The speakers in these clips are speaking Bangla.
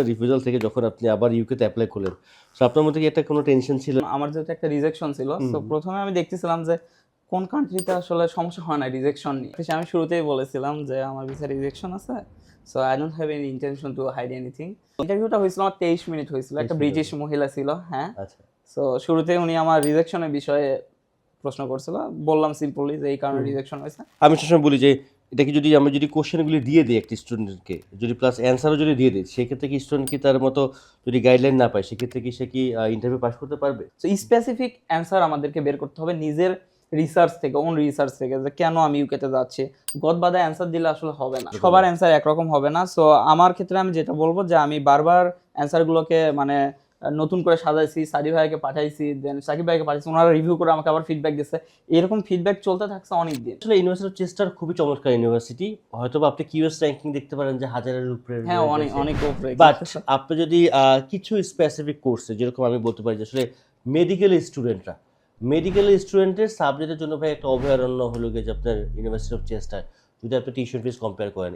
ভিসা রিফিউজাল থেকে যখন আপনি আবার ইউকেতে অ্যাপ্লাই করলেন। সো আপনার মধ্যে কি একটা কোনো টেনশন ছিল? আমার যেহেতু একটা রিজেকশন ছিল তো প্রথমে আমি দেখতেছিলাম যে কোন কান্ট্রিতে আসলে সমস্যা হয় না রিজেকশন নিয়ে। আমি শুরুতেই বলেছিলাম যে আমার ভিসা রিজেকশন আছে so I don't have any intention to hide anything ইন্টারভিউটা হয়েছিল আমার তেইশ মিনিট হয়েছিল একটা ব্রিটিশ মহিলা ছিল হ্যাঁ। আচ্ছা। সো শুরুতে উনি আমার রিজেকশনের বিষয়ে প্রশ্ন করছিল বললাম সিম্পলি যে এই কারণে রিজেকশন হয়েছে। আমি সবসময় বলি যে এটাকে যদি আমরা যদি কোশ্চেনগুলি দিয়ে দিই একটি স্টুডেন্টকে যদি প্লাস অ্যান্সারও যদি দিয়ে দিই সেক্ষেত্রে কি স্টুডেন্ট কি তার মতো যদি গাইডলাইন না পায় সেক্ষেত্রে কি সে কি ইন্টারভিউ পাস করতে পারবে? সো স্পেসিফিক অ্যান্সার আমাদেরকে বের করতে হবে নিজের রিসার্চ থেকে ওন রিসার্চ থেকে যে কেন আমি ইউকেতে যাচ্ছি। গদবাদা অ্যান্সার দিলে আসলে হবে না। সবার অ্যান্সার একরকম হবে না। সো আমার ক্ষেত্রে আমি যেটা বলব যে আমি বারবার অ্যান্সারগুলোকে মানে নতুন করে সাজাইছি সাদি ভাইকে পাঠাইছি দেন সাকিব ভাইকে পাঠাইছি ওনারা রিভিউ করে আমাকে আবার ফিডব্যাক দিচ্ছে এরকম ফিডব্যাক চলতে থাকছে অনেক দিন আসলে ইউনিভার্সিটি অফ চেস্টার খুবই চমৎকার ইউনিভার্সিটি। হয়তো আপনি কিউএস র্যাঙ্কিং দেখতে পারেন যে হাজারের উপরে হ্যাঁ অনেক অনেক উপরে। বাট আপনি যদি কিছু স্পেসিফিক কোর্সে যেরকম আমি বলতে পারি যে আসলে মেডিকেল স্টুডেন্টরা মেডিকেল স্টুডেন্টের সাবজেক্টের জন্য ভাই একটা অভয়ারণ্য হলো গিয়ে যে আপনার ইউনিভার্সিটি অফ চেস্টার যদি আপনি টিউশন ফিস কম্পেয়ার করেন।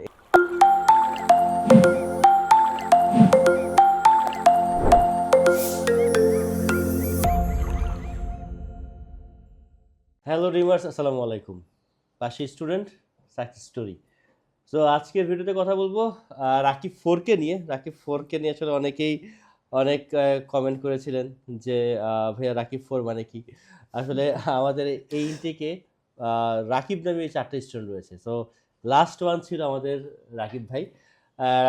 হ্যালো রিমার্স আসসালামু আলাইকুম পাশে স্টুডেন্ট সাকসেস স্টোরি সো আজকের ভিডিওতে কথা বলব রাকিব ফোরকে নিয়ে। রাকিব ফোরকে নিয়ে আসলে অনেকেই অনেক কমেন্ট করেছিলেন যে ভাইয়া, রাকিব ফোর মানে কি? আসলে আমাদের এই ইনটেকে রাকিব নামে চারটে স্টুডেন্ট রয়েছে। সো লাস্ট ওয়ান ছিল আমাদের রাকিব ভাই।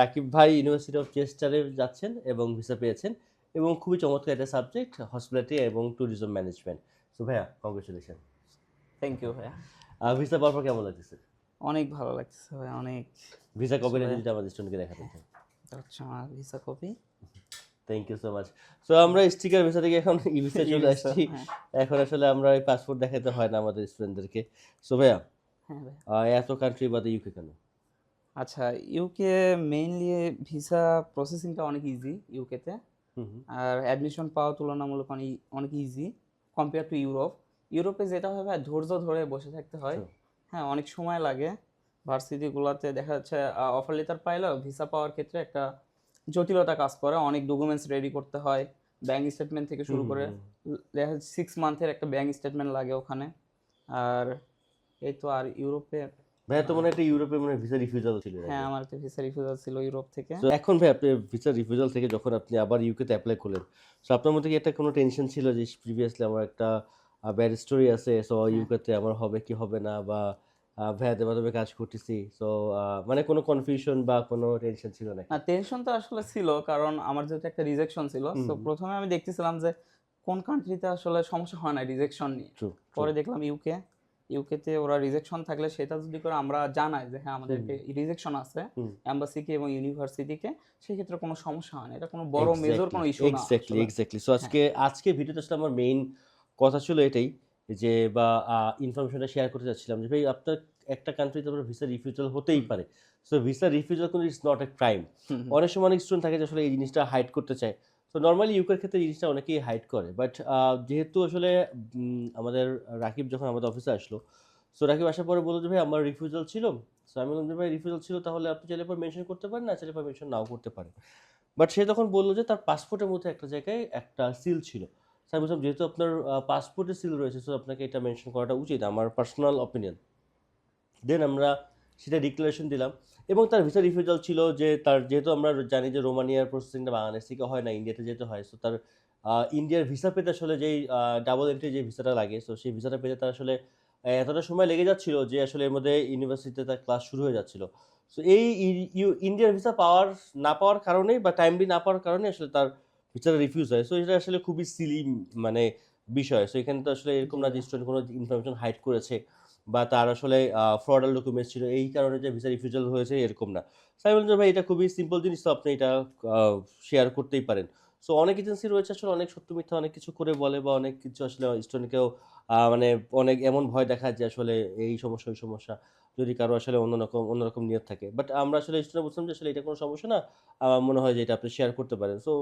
রাকিব ভাই ইউনিভার্সিটি অফ চেস্টারে যাচ্ছেন এবং ভিসা পেয়েছেন। এবং খুবই চমৎকার একটা সাবজেক্ট হসপিটালিটি এবং ট্যুরিজম ম্যানেজমেন্ট সো ভাইয়া কংগ্রেচুলেশন থ্যাংক ইউ ভাইয়া। ভিসা পাওয়ার পর কেমন লাগতেছে? অনেক ভালো লাগছে ভাই অনেক। ভিসা কবে আসলে- যদি আমাদের স্টুডেন্টকে দেখাতে চাই হচ্ছে আমার visa copy thank you so much so আমরা স্টিকার ভিসা থেকে এখন ই ভিসা চলে আসছি। এখন আসলে আমরা এই পাসপোর্ট দেখাতে হয় না আমাদের স্টুডেন্টদেরকে সো ভাইয়া হ্যাঁ ভাই এত কান্ট্রি বাদে ইউকে কেন? আচ্ছা ইউকে মেইনলি ভিসা প্রসেসিংটা অনেক ইজি ইউকেতে। আর অ্যাডমিশন পাওয়া তুলনামূলক অনেক অনেক ইজি কম্পেয়ার টু ইউরোপ ইউরোপে যেটা হয় ভাই ধৈর্য ধরে বসে থাকতে হয়। হ্যাঁ অনেক সময় লাগে। ভার্সিটিগুলোতে দেখা যাচ্ছে অফার লেটার পাইলেও ভিসা পাওয়ার ক্ষেত্রে একটা জটিলতা কাজ করে। অনেক ডকুমেন্টস রেডি করতে হয় ব্যাংক স্টেটমেন্ট থেকে শুরু করে। দেখা যাচ্ছে সিক্স মান্থের একটা ব্যাংক স্টেটমেন্ট লাগে ওখানে। আর এই তো আর ইউরোপে তো মনে একটা ইউরোপে মনে ভিসা রিফিউজাল ছিল হ্যাঁ আমার একটা ভিসা রিফিউজাল ছিল ইউরোপ থেকে। So, এখন ভাই আপনি ভিসা রিফিউজাল থেকে যখন আপনি আবার অ্যাপ্লাই করলেন সো আপনার মধ্যে কি একটা কোনো টেনশন ছিল যে প্রিভিয়াসলি আমার একটা ব্যাড স্টোরি আছে সো হ্যাঁ। আমার হবে কি হবে না? বা মাধ্যমে কাজ করতেছি। সো মানে কোনো কনফিউশন বা কোনো টেনশন ছিল নাকি? না টেনশন তো আসলে ছিল কারণ আমার যেহেতু একটা রিজেকশন ছিল তো প্রথমে আমি দেখতেছিলাম যে কোন কান্ট্রিতে আসলে সমস্যা হয় না রিজেকশন নিয়ে। পরে দেখলাম ইউকে ইউকেতে ওরা রিজেকশন থাকলে সেটা যদি করে আমরা জানাই যে হ্যাঁ আমাদেরকে রিজেকশন আছে। এম্বাসিকে এবং ইউনিভার্সিটিকে সেক্ষেত্রে কোনো সমস্যা হয় না। এটা কোনো বড় মেজর কোনো ইস্যু না এক্স্যাক্টলি এক্স্যাক্টলি সো আজকে আজকে ভিডিওতে আসলে আমার মেইন কথা ছিল এটাই যে বা ইনফরমেশনটা শেয়ার করতে চাচ্ছিলাম যে ভাই আপনার একটা কান্ট্রিতে আপনার ভিসা রিফিউজাল হতেই পারে। সো ভিসা রিফিউজাল কিন্তু ইটস নট এ ক্রাইম। অনেক সময় অনেক স্টুডেন্ট থাকে যে আসলে এই জিনিসটা হাইড করতে চায়। তো নর্মালি ইউকের ক্ষেত্রে জিনিসটা অনেকেই হাইড করে বাট যেহেতু আসলে আমাদের রাকিব যখন আমাদের অফিসে আসলো সো রাকিব আসার পরে বলল যে, ভাই, আমার রিফিউজাল ছিল। সো আমি বললাম যে, ভাই রিফিউজাল ছিল, তাহলে আপনি চাইলে পর মেনশন করতে পারেন, না চাইলে পর মেনশন নাও করতে পারেন। বাট সে তখন বলল যে, তার পাসপোর্টের মধ্যে একটা জায়গায় একটা সিল ছিল। আমি বললাম, যেহেতু আপনার পাসপোর্টে সিল রয়েছে সো আপনাকে এটা মেনশন করাটা উচিত, আমার পার্সোনাল অপিনিয়ন দেন আমরা সেটা ডিক্লারেশন দিলাম। এবং তার ভিসা রিফিউজাল ছিল যে তার, যেহেতু আমরা জানি যে রোমানিয়ার প্রসেসিংটা বাংলাদেশ থেকে হয় না ইন্ডিয়াতে যেতে হয় সো তার ইন্ডিয়ার ভিসা পেতে আসলে যেই ডাবল এন্ট্রি যে ভিসাটা লাগে সো সেই ভিসাটা পেতে তার আসলে এতটা সময় লেগে যাচ্ছিল যে আসলে এর মধ্যে ইউনিভার্সিটিতে তার ক্লাস শুরু হয়ে যাচ্ছিল। সো এই ইন্ডিয়ার ভিসা পাওয়ার, না পাওয়ার কারণেই বা টাইমলি না পাওয়ার কারণে আসলে তার ভিসাটা রিফিউজ হয়। সো এটা আসলে খুবই সিলি মানে বিষয়। সো এখানে তো আসলে এরকম না যে স্টুডেন্ট কোনো ইনফরমেশন হাইড করেছে। বা তার আসলে ফ্রডাল ডকুমেন্টস ছিল, এই কারণে যে ভিসা রিফিউজাল হয়েছে, এরকম না। সো আমি বললাম যে ভাই, এটা খুবই সিম্পল জিনিস তো আপনি এটা শেয়ার করতেই পারেন। সো অনেক এজেন্সি রয়েছে আসলে অনেক সত্য মিথ্যা অনেক কিছু করে বলে বা অনেক কিছু আসলে স্টুডেন্টকেও মানে অনেক এমন ভয় দেখায় যে আসলে এই সমস্যা, ওই সমস্যা, যদি কারও আসলে অন্যরকম অন্যরকম নিয়ত থাকে। বাট আমরা আসলে স্টুডেন্ট বলছিলাম যে আসলে এটা কোনো সমস্যা না আমার মনে হয় যে এটা আপনি শেয়ার করতে পারেন। সো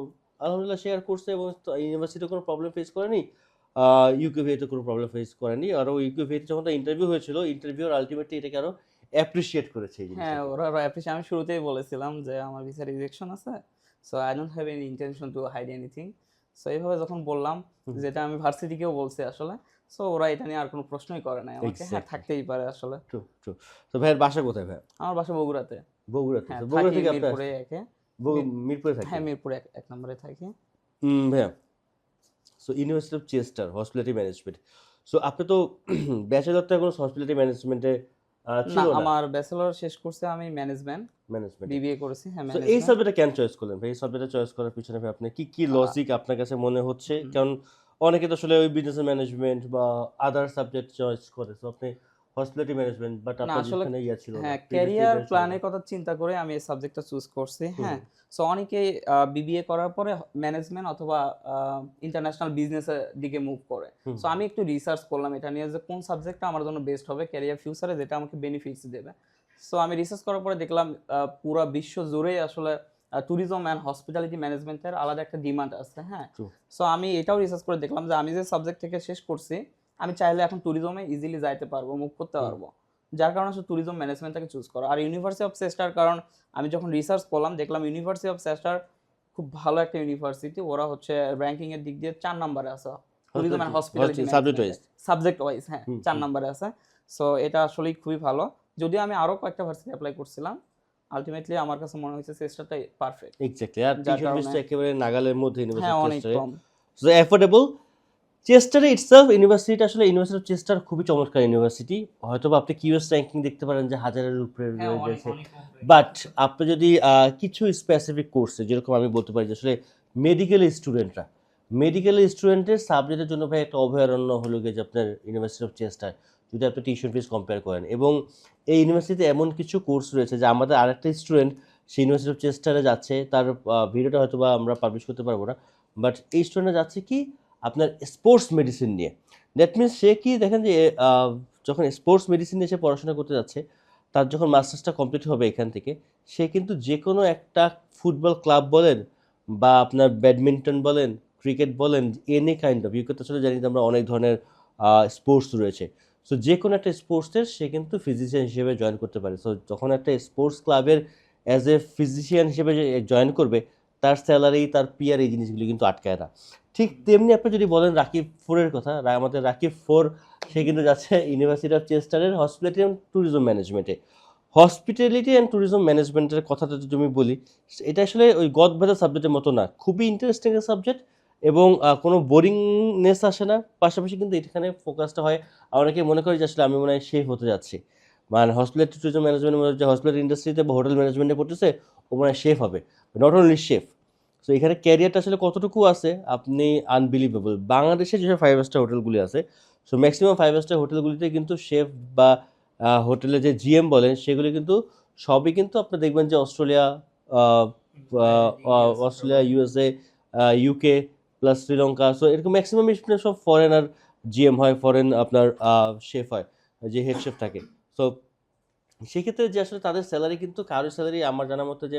আলহামদুলিল্লাহ শেয়ার করছে এবং ইউনিভার্সিটিতে কোনো প্রবলেম ফেস করেনি। ইউকেভিতে কোনো প্রবলেম ফেস করেনি। আর ওই ইউকেভিতে যখন ইন্টারভিউ হয়েছিল ইন্টারভিউর আলটিমেটলি এটাকে আরও অ্যাপ্রিসিয়েট করেছে এই হ্যাঁ ওরা অ্যাপ্রিসিয়েট আমি শুরুতেই বলেছিলাম যে আমার ভিসা রিজেকশন আছে so I don't have any intention to hide anything so এইভাবে যখন বললাম। যেটা আমি ভার্সিটিকেও বলছি আসলে সো ওরা এটা নিয়ে আর কোনো প্রশ্নই করে নাই। আমাকে হ্যাঁ থাকতেই পারে আসলে। ট্রু ট্রু তো ভাইয়ের বাসা কোথায় ভাই? আমার বাসা বগুড়াতে। বগুড়াতে। হ্যাঁ বগুড়া থেকে আপনার মিরপুরে একে। মিরপুরে থাকে? হ্যাঁ মিরপুরে এক- এক নম্বরে থাকি। হুম ভাইয়া। So university of Chester hospitality management so আপনি তো ব্যাচেলর তো এখন হসপিটালিটি ম্যানেজমেন্টে না আমার ব্যাচেলর শেষ করছে আমি ম্যানেজমেন্ট ম্যানেজমেন্ট বিবিএ করেছি হ্যাঁ এই সাবজেক্টটা কেন চয়েস করলেন ভাই? এই সাবজেক্টটা চয়েস করার পিছনে ভাই আপনি কি কি লজিক আপনার কাছে মনে হচ্ছে? কারণ অনেকে তো আসলে ওই বিজনেস ম্যানেজমেন্ট বা আদার সাবজেক্ট চয়েস করে। সো আপনি হসপিটালিটি ম্যানেজমেন্ট বাট আপনার আসলে যেখানে ইয়া ছিল হ্যাঁ ক্যারিয়ার প্ল্যানের কথা চিন্তা করে আমি এই সাবজেক্টটা চুজ করছি হ্যাঁ। সো অনেকেই বিবিএ করার পরে ম্যানেজমেন্ট অথবা ইন্টারন্যাশনাল বিজনেসের দিকে মুভ করে। সো আমি একটু রিসার্চ করলাম এটা নিয়ে যে কোন সাবজেক্টটা আমার জন্য বেস্ট হবে ক্যারিয়ার ফিউচারে যেটা আমাকে বেনিফিটস দেবে। সো আমি রিসার্চ করার পরে দেখলাম পুরো বিশ্ব জুড়েই আসলে ট্যুরিজম অ্যান্ড হসপিটালিটি ম্যানেজমেন্টের আলাদা একটা ডিমান্ড আছে হ্যাঁ। সো আমি এটাও রিসার্চ করে দেখলাম যে আমি যে সাবজেক্ট থেকে শেষ করছি আমি চাইলে এখন ট্যুরিজমে ইজিলি যাইতে পারব মুভ করতে পারব। যার কারণে হচ্ছে ট্যুরিজম ম্যানেজমেন্টটাকে চুজ করা। আর ইউনিভার্সিটি অফ চেস্টার কারণ আমি যখন রিসার্চ করলাম দেখলাম ইউনিভার্সিটি অফ চেস্টার খুব ভালো একটা ইউনিভার্সিটি ওরা হচ্ছে র্যাঙ্কিং এর দিক দিয়ে চার নম্বরে আছে। Tourism and hospitality subject wise subject wise হ্যাঁ চার নম্বরে আছে। সো এটা আসলেই খুবই ভালো। যদিও আমি আরও কয়েকটা ভার্সিটি অ্যাপ্লাই করছিলাম আলটিমেটলি আমার কাছে মনে হয়েছে চেষ্টাটাই পারফেক্ট এক্স্যাক্টলি আর টিউশন ফিসটা একেবারে নাগালের মধ্যে হ্যাঁ অনেক ইউনিভার্সিটি কম। সো অ্যাফোর্ডেবল চেস্টারে ইটসেলফ ইউনিভার্সিটিটা আসলে ইউনিভার্সিটি অফ চেস্টার খুবই চমৎকার ইউনিভার্সিটি হয়তো বা আপনি কিউএস র্যাঙ্কিং দেখতে পারেন যে হাজারের উপরে হ্যাঁ রয়ে গেছে বাট আপনি যদি কিছু স্পেসিফিক কোর্সে যেরকম আমি বলতে পারি যে আসলে মেডিকেল স্টুডেন্টরা মেডিকেল স্টুডেন্টের সাবজেক্টের জন্য ভাই একটা অভয়ারণ্য হলো গিয়ে যে আপনার ইউনিভার্সিটি অফ চেস্টার যদি আপনি টিউশন ফিস কম্পেয়ার করেন। এবং এই ইউনিভার্সিটিতে এমন কিছু কোর্স রয়েছে যে আমাদের আরেকটা স্টুডেন্ট সেই ইউনিভার্সিটি অফ চেস্টারে যাচ্ছে। তার ভিডিওটা হয়তো বা আমরা পাবলিশ করতে পারব না। বাট এই স্টুডেন্টরা যাচ্ছে কি? আপনার স্পোর্টস মেডিসিন নিয়ে। দ্যাট মিনস সে কি, দেখেন যে যখন স্পোর্টস মেডিসিন নিয়ে সে পড়াশোনা করতে যাচ্ছে, তার যখন মাস্টার্সটা কমপ্লিট হবে এখান থেকে, সে কিন্তু যে কোনো একটা ফুটবল ক্লাব বলেন বা আপনার ব্যাডমিন্টন বলেন ক্রিকেট বলেন এনি কাইন্ড অফ ইউকে তো আসলে জানি আমরা অনেক ধরনের স্পোর্টস রয়েছে। সো যে কোনো একটা স্পোর্টসের সে কিন্তু ফিজিশিয়ান হিসেবে জয়েন করতে পারে। সো যখন একটা স্পোর্টস ক্লাবের অ্যাজ এ ফিজিশিয়ান হিসেবে জয়েন করবে তার স্যালারি তার পিয়ার এই জিনিসগুলি কিন্তু আটকায় না। ঠিক তেমনি আপনি যদি বলেন রাকিব ফোরের কথা আমাদের রাকিব ফোর সে কিন্তু যাচ্ছে ইউনিভার্সিটি অফ চেস্টারের হসপিটালিটি অ্যান্ড ট্যুরিজম ম্যানেজমেন্টে হসপিটালিটি অ্যান্ড ট্যুরিজম ম্যানেজমেন্টের কথাটা যদি আমি বলি, এটা আসলে ওই গদবাজার সাবজেক্টের মতো না। খুবই ইন্টারেস্টিং সাবজেক্ট এবং কোনো বোরিংনেস আসে না। পাশাপাশি কিন্তু এখানে ফোকাসটা হয়, অনেকে মনে করে যে আসলে আমি মনে হয় শেফ হতে যাচ্ছি। মানে হসপিটালিটি ট্যুরিজম ম্যানেজমেন্ট মনে হচ্ছে হসপিটাল ইন্ডাস্ট্রিতে বা হোটেল ম্যানেজমেন্টে পড়তেছে, ও মনে হয় শেফ হবে। নট অনলি শেফ সো এখানে ক্যারিয়ারটা আসলে কতটুকু আছে আপনি আনবিলিভেবল বাংলাদেশে যেসব ফাইভ স্টার হোটেলগুলি আছে সো ম্যাক্সিমাম ফাইভ স্টার হোটেলগুলিতে কিন্তু শেফ বা হোটেলে যে জিএম বলেন সেগুলি কিন্তু সবই কিন্তু আপনি দেখবেন যে Australia Australia USA UK plus Sri Lanka so এরকম ম্যাক্সিমাম সব ফরেনার জিএম হয় ফরেন আপনার শেফ হয় যে হেড শেফ থাকে। সো সেক্ষেত্রে যে আসলে তাদের স্যালারি কিন্তু কারোর স্যালারি আমার জানার মতো যে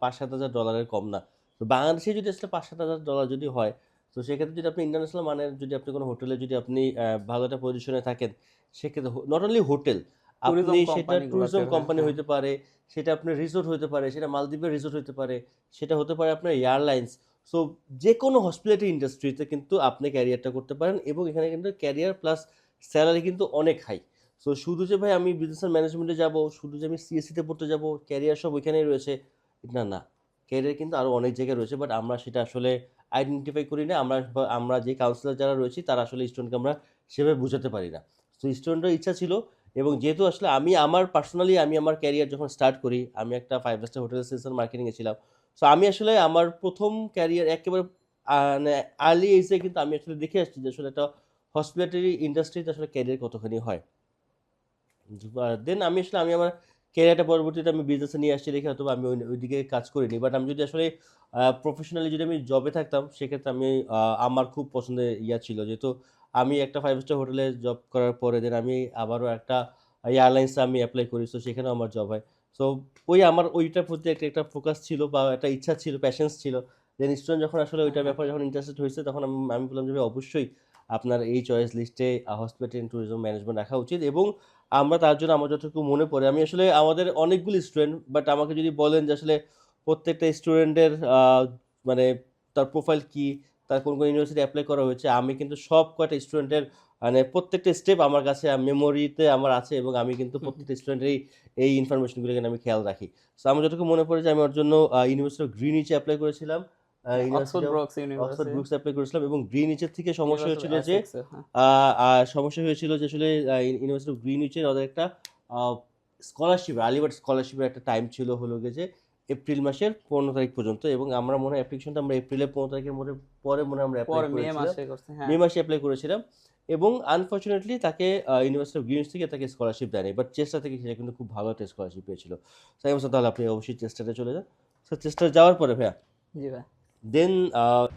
পাঁচ সাত হাজার ডলারের কম না। তো বাংলাদেশে যদি আসলে পাঁচ সাত হাজার ডলার যদি হয় তো সেক্ষেত্রে যদি আপনি ইন্টারন্যাশনাল মানের যদি আপনি কোনো হোটেলে যদি আপনি ভালো একটা পজিশনে থাকেন সেক্ষেত্রে নট অনলি হোটেল আপনি সেটা ট্যুরিজম হ্যাঁ, কোম্পানি হ্যাঁ। হইতে পারে সেটা আপনার রিসোর্ট হতে পারে সেটা মালদ্বীপের রিসোর্ট হতে পারে সেটা হতে পারে আপনার এয়ারলাইন্স সো যে কোনো হসপিটালিটি ইন্ডাস্ট্রিতে কিন্তু আপনি ক্যারিয়ারটা করতে পারেন এবং এখানে কিন্তু ক্যারিয়ার প্লাস স্যালারি কিন্তু অনেক হাই সো শুধু যে ভাই আমি বিজনেস ম্যানেজমেন্টে যাব শুধু যে আমি সিএসসিতে পড়তে যাব ক্যারিয়ার সব ওইখানেই রয়েছে না না ক্যারিয়ার কিন্তু আরও অনেক জায়গায় রয়েছে বাট আমরা সেটা আসলে আইডেন্টিফাই করি না। আমরা আমরা যে কাউন্সিলর যারা রয়েছি, তারা আসলে স্টুডেন্টকে আমরা সেভাবে বোঝাতে পারি না। তো স্টুডেন্টের ইচ্ছা ছিল, এবং যেহেতু আসলে আমি আমার পার্সোনালি আমি আমার ক্যারিয়ার যখন স্টার্ট করি, আমি একটা ফাইভ স্টার হোটেল সেলস মার্কেটিংয়ে ছিলাম। সো আমি আসলে আমার প্রথম ক্যারিয়ার একেবারে মানে আর্লি এজে কিন্তু আমি আসলে দেখে আসছি যে আসলে একটা হসপিটালিটি ইন্ডাস্ট্রিতে আসলে ক্যারিয়ার কতখানি হয়। দেন আমি আসলে, আমি আমার ক্যারিয়ারটা পরবর্তীতে আমি বিজনেসে নিয়ে আসছি দেখে হয়তো আমি ওই- ওইদিকে কাজ করিনি। বাট আমি যদি আসলে প্রফেশনালি যদি আমি জবে থাকতাম সেক্ষেত্রে আমি আমার খুব পছন্দের ইয়া ছিল। যেহেতু আমি একটা ফাইভ স্টার হোটেলে জব করার পরে দেন আমি আবারও একটা এয়ারলাইন্সে আমি অ্যাপ্লাই করি। তো সেখানেও আমার জব হয়। সো ওই আমার ওইটার প্রতি একটা একটা ফোকাস ছিল বা একটা ইচ্ছা ছিল প্যাশন্স ছিল। দেন স্টুডেন্ট যখন আসলে ওইটার ব্যাপারে যখন ইন্টারেস্টেড হয়েছে তখন আমি আমি বললাম যে অবশ্যই আপনার এই চয়েস লিস্টে হসপিটাল ট্যুরিজম ম্যানেজমেন্ট রাখা উচিত এবং আমরা তার জন্য আমার যতটুকু মনে পড়ে আমি আসলে আমাদের অনেকগুলি স্টুডেন্ট বাট আমাকে যদি বলেন যে আসলে প্রত্যেকটা স্টুডেন্টের মানে তার প্রোফাইল কি তার কোন কোন ইউনিভার্সিটি অ্যাপ্লাই করা হয়েছে আমি কিন্তু সব কয়টা স্টুডেন্টের মানে প্রত্যেকটা স্টেপ আমার কাছে মেমোরিতে আমার আছে এবং আমি কিন্তু প্রত্যেকটা স্টুডেন্টের এই ইনফরমেশনগুলো কিন্তু আমি খেয়াল রাখি। সো আমার যতটুকু মনে পড়ে যে আমি ওর জন্য ইউনিভার্সিটি অফ গ্রিনিচে অ্যাপ্লাই করেছিলাম। অক্সফোর্ড ব্রুকস অ্যাপ্লাই করেছিলাম এবং গ্রিনিচের থেকে সমস্যা হয়েছিল যে হ্যাঁ। সমস্যা হয়েছিল যে আসলে ইউনিভার্সিটি অফ গ্রিনউইচের ওদের একটা স্কলারশিপ স্কলারশিপের একটা টাইম ছিল হলো যে এপ্রিল মাসের পনেরো তারিখ পর্যন্ত এবং আমরা মনে হয় অ্যাপ্লিকেশনটা আমরা এপ্রিলের পনেরো তারিখের মধ্যে পরে মনে আমরা মে মাসে হ্যাঁ। মে মাসে অ্যাপ্লাই করেছিলাম এবং আনফর্চুনেটলি তাকে ইউনিভার্সিটি অফ থেকে তাকে স্কলারশিপ দেয়নি বাট চেষ্টা থেকে সে কিন্তু খুব ভালো একটা স্কলারশিপ পেয়েছিল। তাই বলছি তাহলে আপনি অবশ্যই চেষ্টাটা চলে যান। তো চেষ্টা যাওয়ার পরে ভাইয়া? জি ভাই। দেন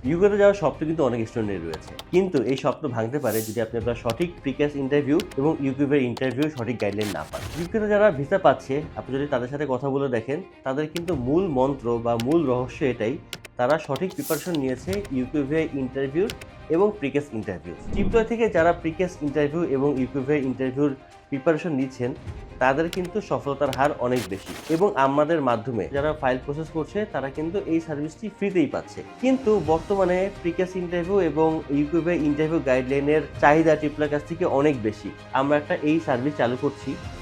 ইউকেতে যাওয়ার স্বপ্ন কিন্তু অনেক স্টুডেন্টের রয়েছে। কিন্তু এই স্বপ্ন ভাঙতে পারে যদি আপনি আপনার সঠিক প্রিকাস ইন্টারভিউ এবং ইউকিউবের ইন্টারভিউ সঠিক গাইডলাইন না পান। ইউকেতে যারা ভিসা পাচ্ছে, আপনি যদি তাদের সাথে কথা বলে দেখেন, তাদের কিন্তু মূল মন্ত্র বা মূল রহস্য এটাই, তারা সঠিক প্রিপারেশন নিয়েছে ইউকিউভে ইন্টারভিউর এবং প্রিকেস ইন্টারভিউ টিপটয় থেকে যারা প্রিকেস ইন্টারভিউ এবং ইউকিউভে ইন্টারভিউর প্রিপারেশন নিচ্ছেন, তাদের কিন্তু সফলতার হার অনেক বেশি। এবং আমাদের মাধ্যমে যারা ফাইল প্রসেস করছে, তারা কিন্তু এই সার্ভিসটি ফ্রিতেই পাচ্ছে। কিন্তু বর্তমানে প্রিকেস ইন্টারভিউ এবং ইউকিউবে ইন্টারভিউ গাইডলাইনের চাহিদা টিপলার কাছ থেকে অনেক বেশি। আমরা একটা এই সার্ভিস চালু করছি।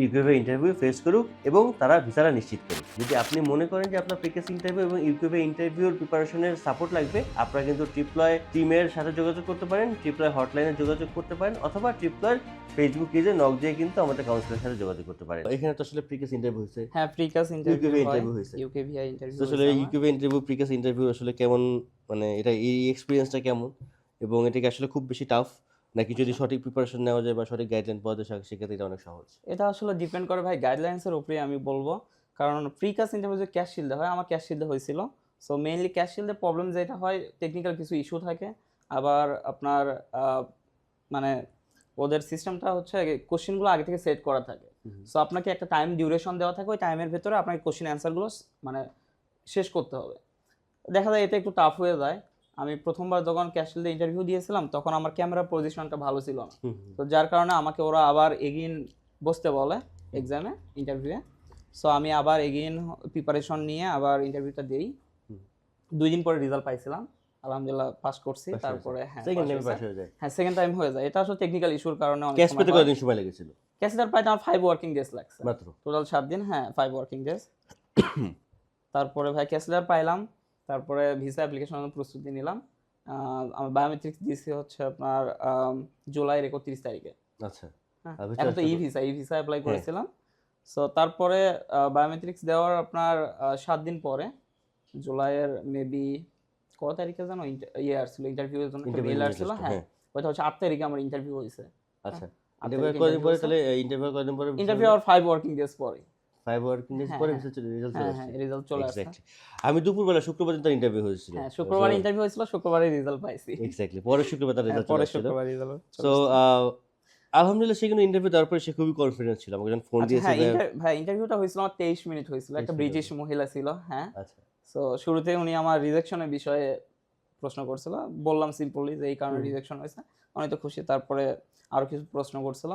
ইউকিউবে ইন্টারভিউ ফেস করুক এবং তারা ভিসাটা নিশ্চিত করুক। যদি আপনি মনে করেন যে আপনার প্রিকেস ইন্টারভিউ এবং ইউকিউবে ইন্টারভিউর প্রিপারেশনের সাপোর্ট লাগবে আপনারা কিন্তু ট্রিপ্লয় টিমের সাথে যোগাযোগ করতে পারেন ট্রিপ্লয় হটলাইনে যোগাযোগ করতে পারেন অথবা ট্রিপ্লয়ের ফেসবুক পেজে নক দিয়ে কিন্তু আমাদের কাউন্সিলের সাথে যোগাযোগ করতে পারেন। এখানে তো আসলে প্রিকেস ইন্টারভিউ হয়েছে। হ্যাঁ প্রিকাস ইন্টারভিউ ইন্টারভিউ হয়েছে। ইউকেভিআই ইন্টারভিউ আসলে ইউকিউবে ইন্টারভিউ প্রিকাস ইন্টারভিউ আসলে কেমন মানে এটা এই এক্সপিরিয়েন্সটা কেমন? এবং এটাকে আসলে খুব বেশি টাফ নাকি যদি সঠিক প্রিপারেশন নেওয়া যায় বা সঠিক গাইডলাইন পাওয়া যায় সেক্ষেত্রে এটা অনেক সহজ। এটা আসলে ডিপেন্ড করে ভাই গাইডলাইন্সের উপরে আমি বলব। কারণ প্রিকাস ইন্টারভিউ যে ক্যাশ শিল্ডে হয় আমার ক্যাশ শিল্ডে হয়েছিল। সো মেইনলি ক্যাশ শিল্ডে প্রবলেম যেটা হয় টেকনিক্যাল কিছু ইস্যু থাকে। আবার আপনার মানে ওদের সিস্টেমটা হচ্ছে কোশ্চেনগুলো আগে থেকে সেট করা থাকে। সো আপনাকে একটা টাইম ডিউরেশন দেওয়া থাকে ওই টাইমের ভেতরে আপনাকে কোশ্চেন অ্যান্সারগুলো মানে শেষ করতে হবে। দেখা যায় এটা একটু টাফ হয়ে যায়। আমি প্রথমবার যখন ক্যাশ শিল্ডে ইন্টারভিউ দিয়েছিলাম তখন আমার ক্যামেরা পজিশনটা ভালো ছিল না। তো যার কারণে আমাকে ওরা আবার এগিন বসতে বলে এক্সামে ইন্টারভিউয়ে সো আমি আবার এগিন প্রিপারেশন নিয়ে আবার ইন্টারভিউটা দিই। দুই দিন পরে রেজাল্ট পাইছিলাম। আলহামদুলিল্লাহ পাস করছি তারপরে হ্যাঁ pass পাস হয়ে যায়। হ্যাঁ সেকেন্ড টাইম হয়ে যায়। এটা আসলে টেকনিক্যাল ইস্যুর কারণে অনেক ক্যাশ পেতে কতদিন সময় লেগেছিল? প্রায় আমার ফাইভ ওয়ার্কিং ডেজ লাগছে। মাত্র? টোটাল সাত দিন হ্যাঁ ফাইভ ওয়ার্কিং ডেজ তারপরে ভাই ক্যাশিদার পাইলাম। তারপরে ভিসা অ্যাপ্লিকেশনের প্রস্তুতি নিলাম। আমার বায়োমেট্রিক্স দিয়েছি হচ্ছে আপনার জুলাইয়ের একত্রিশ তারিখে। আচ্ছা। হ্যাঁ, এখন তো e visa e visa apply হ্যাঁ। করেছিলাম। সো তারপরে বায়োমেট্রিক্স দেওয়ার আপনার সাত দিন পরে জুলাইয়ের মেবি কত তারিখে যেন inter- ইয়ে আসছিল ইন্টারভিউয়ের জন্য মেল আসছিল হ্যাঁ। ওইটা হচ্ছে আট তারিখে আমার ইন্টারভিউ হয়েছে। আচ্ছা। ইন্টারভিউ তারিখে কদিন পরে তাহলে ইন্টারভিউ কদিন পরে? ইন্টারভিউ আর ফাইভ ওয়ার্কিং ডেজ পরে। ফাইভ ওয়ার্কিং ডেজ হ্যাঁ, পরে হ্যাঁ। রেজাল্ট চলে হ্যাঁ আসছে। রেজাল্ট চলে আসছে। আমি দুপুরবেলা শুক্রবার তার ইন্টারভিউ হয়েছিল। হ্যাঁ শুক্রবার ইন্টারভিউ হয়েছিল শুক্রবারে রেজাল্ট পাইছি। এক্স্যাক্টলি পরে শুক্রবার তার রেজাল্ট পরে শুক্রবার রেজাল্ট সো আলহামদুলিল্লাহ সে কিন্তু ইন্টারভিউ দেওয়ার পরে সে খুবই কনফিডেন্স ছিল। আমাকে যখন ফোন দিয়েছে যে- inter- ভাই ইন্টারভিউটা হয়েছিল আমার তেইশ মিনিট হয়েছিল। একটা ব্রিটিশ মহিলা ছিল হ্যাঁ। আচ্ছা। সো শুরুতে উনি আমার রিজেকশনের বিষয়ে প্রশ্ন করছিল। বললাম সিম্পলি যে এই কারণে রিজেকশন হয়েছে। অনেক তো খুশি তারপরে আরও কিছু প্রশ্ন করছিল।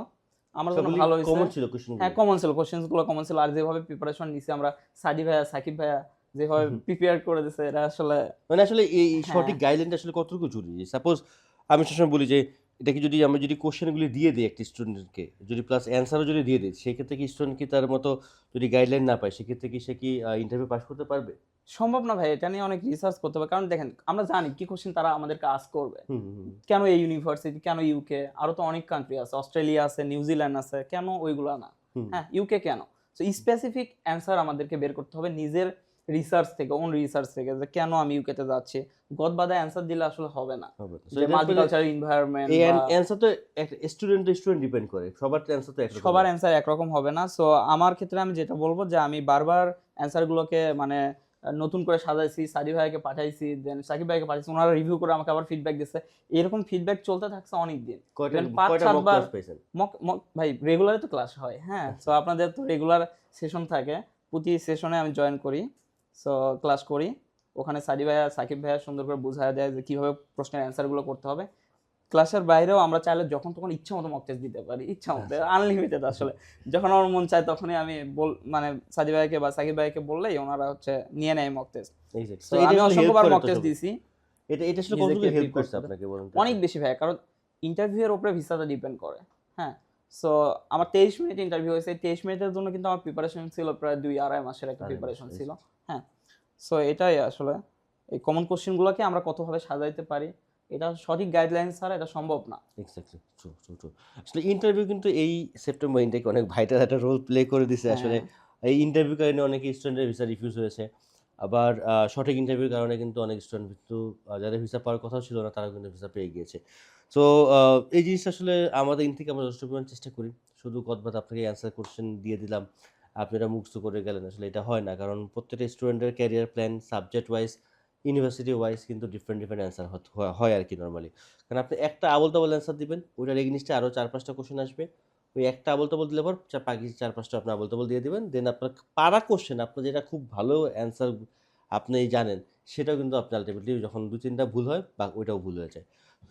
আমার জন্য ভালো কমন ছিল কোশ্চেন হ্যাঁ কমন ছিল কোশ্চেন্সগুলো কমন ছিল। আর যেভাবে প্রিপারেশন নিছি আমরা সাদি ভাইয়া সাকিব ভাইয়া যেভাবে প্রিপেয়ার করে দিছে এটা আসলে মানে আসলে এই হ্যাঁ। সঠিক গাইডলাইনটা আসলে কতটুকু জরুরি? সাপোজ আমি সবসময় বলি যে এটা কি যদি আমরা যদি কোশ্চেনগুলি দিয়ে দিই একটা স্টুডেন্টকে যদি প্লাস অ্যান্সারও যদি দিয়ে দিই সেক্ষেত্রে কি স্টুডেন্ট কি তার মতো যদি গাইডলাইন না পায় সেক্ষেত্রে কি সে কি ইন্টারভিউ পাস করতে পারবে? সম্ভব না ভাই এটা নিয়ে অনেক রিসার্চ করতে হবে। কারণ দেখেন আমরা জানি কি কোশ্চেন তারা আমাদেরকে আস করবে। কেন এই ইউনিভার্সিটি কেন ইউকে আরও তো অনেক কান্ট্রি আছে। অস্ট্রেলিয়া আছে নিউজিল্যান্ড আছে কেন ওইগুলা না? হ্যাঁ ইউকে কেন? সো স্পেসিফিক অ্যান্সার আমাদেরকে বের করতে হবে নিজের রিসার্চ থেকে ওন রিসার্চ থেকে যে কেন আমি ইউকেতে যাচ্ছি। গদ বাদা অ্যান্সার দিলে আসলে হবে না। যে মাল্টিকালচারাল এনভায়রনমেন্ট এই অ্যান্সার তো স্টুডেন্ট স্টুডেন্ট ডিপেন্ড করে। সবার অ্যান্সার তো একরকম। সবার। অ্যান্সার একরকম হবে না। সো আমার ক্ষেত্রে আমি যেটা বলব যে আমি বারবার অ্যান্সারগুলোকে মানে নতুন করে সাজাইছি সাদি ভাইকে পাঠাইছি দেন সাকিব ভাইকে পাঠাইছি ওনারা রিভিউ করে আমাকে আবার ফিডব্যাক দিচ্ছে এরকম ফিডব্যাক চলতে থাকছে অনেক দিন পাঁচ সাতবার- ভাই রেগুলারে তো ক্লাস হয় হ্যাঁ? তো আপনাদের তো রেগুলার সেশন থাকে। প্রতি সেশনে আমি জয়েন করি। সো ক্লাস করি। ওখানে সাদি ভাইয়া সাকিব ভাইয়া সুন্দর করে বুঝায় দেয় যে কীভাবে প্রশ্নের অ্যান্সারগুলো করতে হবে। ক্লাসের বাইরেও আমরা চাইলে যখন তখন ইচ্ছা মতো মক টেস্ট দিতে পারি ইচ্ছা মতো আনলিমিটেড আসলে। যখন আমার মন চায় তখনই আমি বল মানে সাদি ভাইকে বা সাকিব ভাইকে বললেই ওনারা হচ্ছে নিয়ে নেয় মক টেস্ট আমি অসংখ্যবার মক টেস্ট দিয়েছি। এটা এটা আসলে কতটুকু হেল্প করছে আপনাকে বলুন অনেক বেশি ভাই কারণ ইন্টারভিউয়ের উপরে ভিসাটা ডিপেন্ড করে হ্যাঁ। সো আমার তেইশ মিনিট ইন্টারভিউ হয়েছে তেইশ মিনিটের জন্য কিন্তু আমার প্রিপারেশন ছিল প্রায় দুই আড়াই মাসের একটা প্রিপারেশন ছিল হ্যাঁ। সো এটাই আসলে এই কমন কোশ্চেনগুলোকে আমরা কতভাবে সাজাইতে পারি এটা সঠিক গাইডলাইন ছাড়া এটা সম্ভব না। এক্স্যাক্টলি ট্রু ট্রু ট্রু আসলে ইন্টারভিউ কিন্তু এই সেপ্টেম্বর ইনটেক অনেক ভাইটাল একটা রোল প্লে করে দিছে। আসলে হ্যাঁ। এই ইন্টারভিউ কারণে অনেক স্টুডেন্টের ভিসা রিফিউজ হয়েছে। আবার সঠিক ইন্টারভিউর কারণে কিন্তু অনেক স্টুডেন্ট কিন্তু যাদের ভিসা পাওয়ার কথা ছিল না তারা কিন্তু ভিসা পেয়ে গিয়েছে। সো এই জিনিসটা আসলে আমাদের ইন থেকে আমরা যথেষ্ট পরিমাণ চেষ্টা করি। শুধু কতবার আপনাকে অ্যান্সার কোশ্চেন দিয়ে দিলাম। আপনি এটা মুখস্থ করে গেলেন। আসলে এটা হয় না। কারণ প্রত্যেকটা স্টুডেন্টের career plan subject wise university wise কিন্তু ডিফারেন্ট ডিফারেন্ট অ্যান্সার হয় আর কি নর্মালি কারণ আপনি একটা আবল তাবল অ্যান্সার দিবেন, ওইটার এগনিস্টে আরও চার, পাঁচটা কোশ্চেন আসবে। ওই একটা আবল তাবল দিলে পর চার বাকি চার, পাঁচটা আপনি আবল তাবল দিয়ে দেবেন দেন আপনার পাড়া কোশ্চেন আপনার যেটা খুব ভালো অ্যান্সার আপনি জানেন, সেটাও কিন্তু আপনি আলটিমেটলি যখন দু, তিনটা ভুল হয়, বা ওইটাও ভুল হয়ে যায়।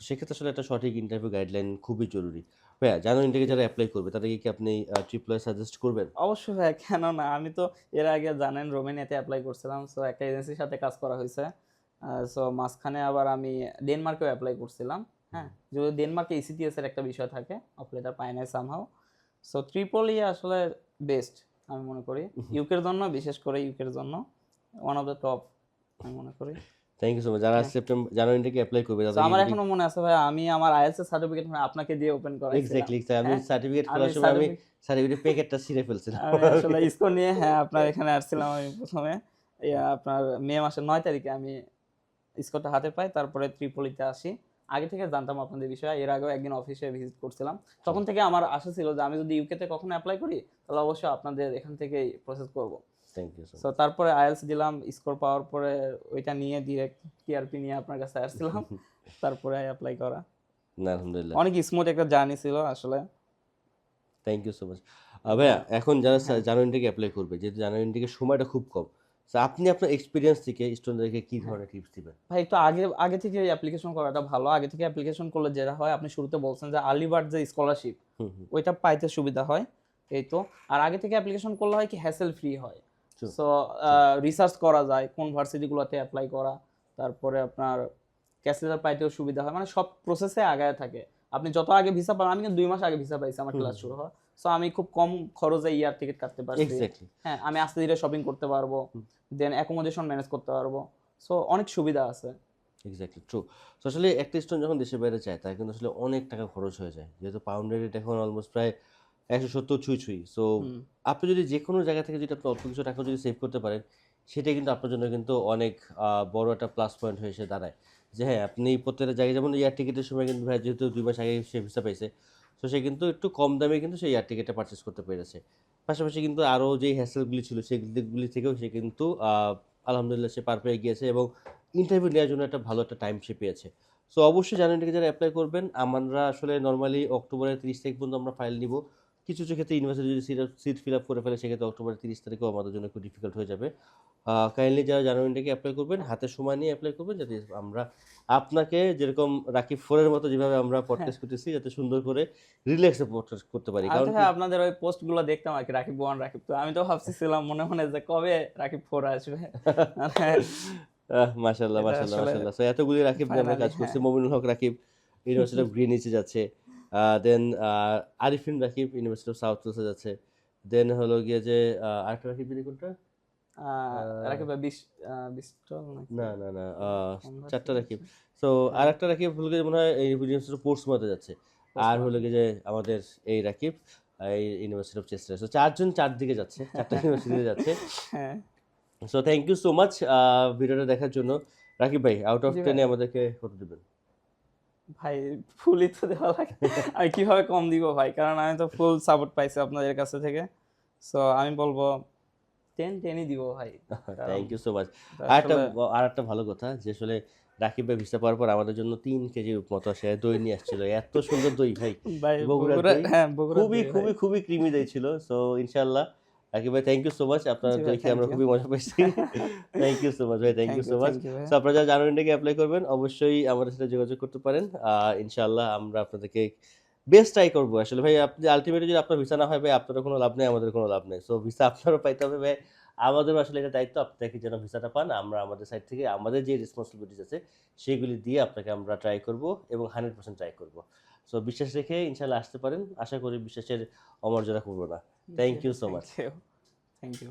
সেক্ষেত্রে আসলে একটা সঠিক ইন্টারভিউ গাইডলাইন খুবই জরুরি। ভাইয়া জানো ইন্টারভিউ যারা অ্যাপ্লাই করবে তাদেরকে কি আপনি ট্রিপ্লয় সাজেস্ট করবেন? অবশ্যই ভাই কেন না আমি তো এর আগে জানেন রোমেনিয়াতে অ্যাপ্লাই করছিলাম সো একটা এজেন্সির সাথে কাজ করা হয়েছে। সো মাঝখানে আবার আমি ডেনমার্কেও অ্যাপ্লাই করছিলাম হ্যাঁ? যদি ডেনমার্কে ইসিটিএস এর একটা বিষয় থাকে অপারেটর পায় নাই সামহাও সো ট্রিপলি আসলে বেস্ট আমি মনে করি। ইউকের জন্য বিশেষ করে ইউকের জন্য ওয়ান অফ দ্য টপ আমি মনে করি। থ্যাংক ইউ সো মাচ যারা হ্যাঁ। সেপ্টেম্বর জানুয়ারি থেকে অ্যাপ্লাই করবে তো আমার এখনও মনে আছে ভাই আমি আমার আইএলস এর সার্টিফিকেট আপনাকে দিয়ে ওপেন করাইছিলাম এক্স্যাক্টলি আমি হ্যাঁ, সার্টিফিকেট আমি করার সময় আমি সার্টিফিকেট প্যাকেটটা ছিঁড়ে ফেলছিলাম। আসলে স্কোর নিয়ে হ্যাঁ আপনার এখানে আসছিলাম আমি প্রথমে। আপনার মে মাসের নয় তারিখে আমি স্কোরটা হাতে পাই তারপরে ত্রিপলিতে আসি। আগে থেকে জানতাম আপনাদের বিষয়ে এর আগেও একদিন অফিসে ভিজিট করছিলাম। তখন থেকে আমার আশা ছিল যে আমি যদি ইউকেতে কখনো অ্যাপ্লাই করি তাহলে অবশ্যই আপনাদের এখান থেকেই প্রসেস করব। থ্যাংক ইউ সো সো তারপরে আইএলস দিলাম স্কোর পাওয়ার পরে ওইটা নিয়ে ডিরেক্ট টিআরপি নিয়ে আপনার কাছে আসছিলাম। তারপরে অ্যাপ্লাই করা। না আলহামদুলিল্লাহ। অনেক স্মুথ একটা জার্নি ছিল আসলে। থ্যাংক ইউ সো মাচ ভাইয়া এখন যারা হ্যাঁ। জানুয়ারি থেকে অ্যাপ্লাই করবে যেহেতু জানুয়ারি থেকে সময়টা খুব কম আপনি আপনার এক্সপিরিয়েন্স থেকে স্টুডেন্টদেরকে কি ধরনের টিপস দিবেন? ভাই একটু আগে আগে থেকে অ্যাপ্লিকেশন করাটা ভালো। আগে থেকে অ্যাপ্লিকেশন করলে যেটা হয় আপনি শুরুতে বলছেন যে আর্লি বার্ড যে স্কলারশিপ ওইটা পাইতে সুবিধা হয় এই তো। আর আগে থেকে অ্যাপ্লিকেশন করলে হয় কি হ্যাসেল ফ্রি হয়. সো রিসার্চ করা যায় কোন ভার্সিটিগুলোতে অ্যাপ্লাই করা তারপরে আপনার ক্যাসলেটার পাইতেও সুবিধা হয়। মানে সব প্রসেসে আগায় থাকে। আপনি যত আগে ভিসা পাবেন আমি কিন্তু দুই মাস আগে ভিসা পাইছি আমার ক্লাস শুরু হয়। সো আমি খুব কম খরচে ইয়ার টিকিট কাটতে পারছি। হ্যাঁ আমি আস্তে ধীরে শপিং করতে পারব। দেন অ্যাকোমোডেশন ম্যানেজ করতে পারব। সো অনেক সুবিধা আছে। এক্স্যাক্টলি ট্রু তো আসলে একটা স্টুডেন্ট যখন দেশের বাইরে যায় তার কিন্তু আসলে অনেক টাকা খরচ হয়ে যায়। যেহেতু পাউন্ডের রেট এখন অলমোস্ট প্রায় একশো সত্তর ছুঁই ছুঁই। সো আপনি যদি যে কোনো জায়গা থেকে যদি আপনি অল্প কিছু টাকা যদি সেভ করতে পারেন সেটা কিন্তু আপনার জন্য কিন্তু অনেক বড় একটা প্লাস পয়েন্ট হয়ে এসে দাঁড়ায়। যে হ্যাঁ আপনি প্রত্যেকটা জায়গায় যেমন এয়ার টিকিটের সময় কিন্তু ভাই যেহেতু দুই মাস আগে সে ভিসা পাইছে তো সে কিন্তু একটু কম দামে কিন্তু সেই এয়ার টিকিটটা পারচেস করতে পেরেছে। পাশাপাশি কিন্তু আরও যেই হ্যাসেলগুলি ছিল সেগুলি থেকেও সে কিন্তু আহ, আলহামদুলিল্লাহ সে পার পেয়ে গিয়েছে এবং ইন্টারভিউ নেওয়ার জন্য একটা ভালো একটা টাইম সে পেয়েছে। সো অবশ্যই জানুয়ারি থেকে যারা অ্যাপ্লাই করবেন আমরা আসলে নর্মালি অক্টোবরের তিরিশ তারিখ পর্যন্ত আমরা ফাইল নিব। কিছু কিছু ক্ষেত্রে ইউনিভার্সিটি যদি সিট ফিল আপ করে ফেলে সেক্ষেত্রে অক্টোবর তিরিশ তারিখেও আমাদের জন্য একটু ডিফিকাল্ট হয়ে যাবে। কাইন্ডলি যারা জানুয়ারি থেকে অ্যাপ্লাই করবেন হাতে সময় নিয়ে অ্যাপ্লাই করবেন যাতে আমরা আপনাকে যেরকম রাকিব ফোরের মতো যেভাবে আমরা পডকাস্ট করতেছি যাতে সুন্দর করে রিল্যাক্সে পডকাস্ট করতে পারি। কারণ হ্যাঁ আপনাদের ওই পোস্টগুলো দেখতাম আর কি রাকিব ওয়ান রাকিব তো আমি তো ভাবছিলাম মনে মনে যে কবে রাকিব ফোর আসবে। মাশাল্লাহ মাশাল্লাহ মাশাল্লাহ এতগুলি রাকিব আমরা কাজ করছি। হ্যাঁ। মমিনুল হক রাকিব ইউনিভার্সিটি অফ গ্রিনিচে যাচ্ছে। Then Arifin Rakib university of south ওয়েলসে যাচ্ছে। দেন হলো গিয়ে যে আরেকটা রাকিব যিনি কোনটা? রাকিব? না না না চারটা রাকিব। সো আরেকটা রাকিব হলো গিয়ে মনে হয় ইউনিভার্সিটি অফ যাচ্ছে। আর হলো গিয়ে যে আমাদের এই রাকিব এই ইউনিভার্সিটি অফ চেস্টার সো চারজন চারদিকে যাচ্ছে চারটা ইউনিভার্সিটিতে যাচ্ছে। হ্যাঁ। So thank you so much ভিডিওটা দেখার জন্য। রাকিব ভাই আউট অফ টেনে আমাদেরকে কত দেবেন। ভাই ফুলই তো দেওয়া লাগে। আমি কীভাবে কম দিব ভাই? কারণ আমি তো ফুল সাপোর্ট পাইছি আপনাদের কাছে থেকে। সো আমি বলব টেন টেনই দিব ভাই। থ্যাংক ইউ সো মাচ আর একটা আর একটা ভালো কথা যে আসলে রাকিব ভাই ভিসা পাওয়ার পর আমাদের জন্য তিন কেজির মতো সে দই নিয়ে আসছিল। এত সুন্দর দই ভাই। বগুড়া হ্যাঁ খুবই খুবই খুবই ক্রিমি দই ছিল। সো ইনশাল্লাহ ভাই থ্যাংক ইউ সো মাচ আপনার খেয়ে আমরা খুবই মজা পাইছি থ্যাংক ইউ সো মাচ ভাই thank you so much so আপনারা যারা ইন্ডিয়াকে অ্যাপ্লাই করবেন অবশ্যই আমাদের সাথে যোগাযোগ করতে পারেন। ইনশাআল্লাহ আমরা আপনাদেরকে বেস্ট ট্রাই করব। আসলে ভাই আপনি আলটিমেটলি যদি আপনার ভিসা না হয় ভাই আপনারও কোনো লাভ নেই আমাদের কোনো লাভ নেই। সো ভিসা আপনারও পাইতে হবে ভাই। আমাদেরও আসলে এটা দায়িত্ব আপনাকে যেন ভিসাটা পান। আমরা আমাদের সাইড থেকে আমাদের যে রেসপন্সিবিলিটিস আছে সেগুলি দিয়ে আপনাকে আমরা ট্রাই করব এবং হান্ড্রেড পার্সেন্ট ট্রাই করব। সো বিশ্বাস রেখে ইনশাল্লাহ আসতে পারেন। আশা করি বিশ্বাসের অমর্যাদা করব না। Thank you so much thank you